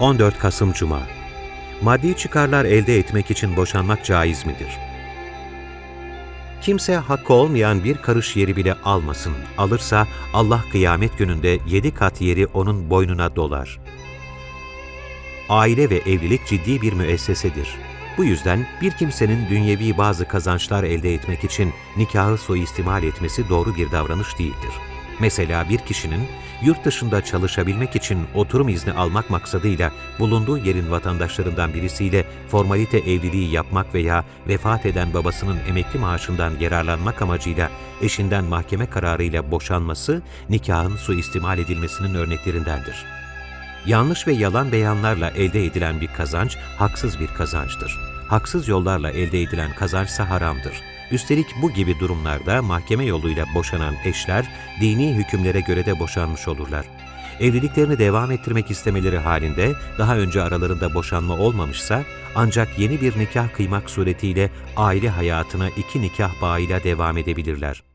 14 Kasım Cuma Maddi çıkarlar elde etmek için boşanmak caiz midir? Kimse hakkı olmayan bir karış yeri bile almasın. Alırsa Allah kıyamet gününde yedi kat yeri onun boynuna dolar. Aile ve evlilik ciddi bir müessesedir. Bu yüzden bir kimsenin dünyevi bazı kazançlar elde etmek için nikahı suistimal etmesi doğru bir davranış değildir. Mesela bir kişinin yurt dışında çalışabilmek için oturum izni almak maksadıyla bulunduğu yerin vatandaşlarından birisiyle formalite evliliği yapmak veya vefat eden babasının emekli maaşından yararlanmak amacıyla eşinden mahkeme kararıyla boşanması nikahın suistimal edilmesinin örneklerindendir. Yanlış ve yalan beyanlarla elde edilen bir kazanç haksız bir kazançtır. Haksız yollarla elde edilen kazançsa haramdır. Üstelik bu gibi durumlarda mahkeme yoluyla boşanan eşler dini hükümlere göre de boşanmış olurlar. Evliliklerini devam ettirmek istemeleri halinde daha önce aralarında boşanma olmamışsa ancak yeni bir nikah kıymak suretiyle aile hayatına iki nikah bağıyla devam edebilirler.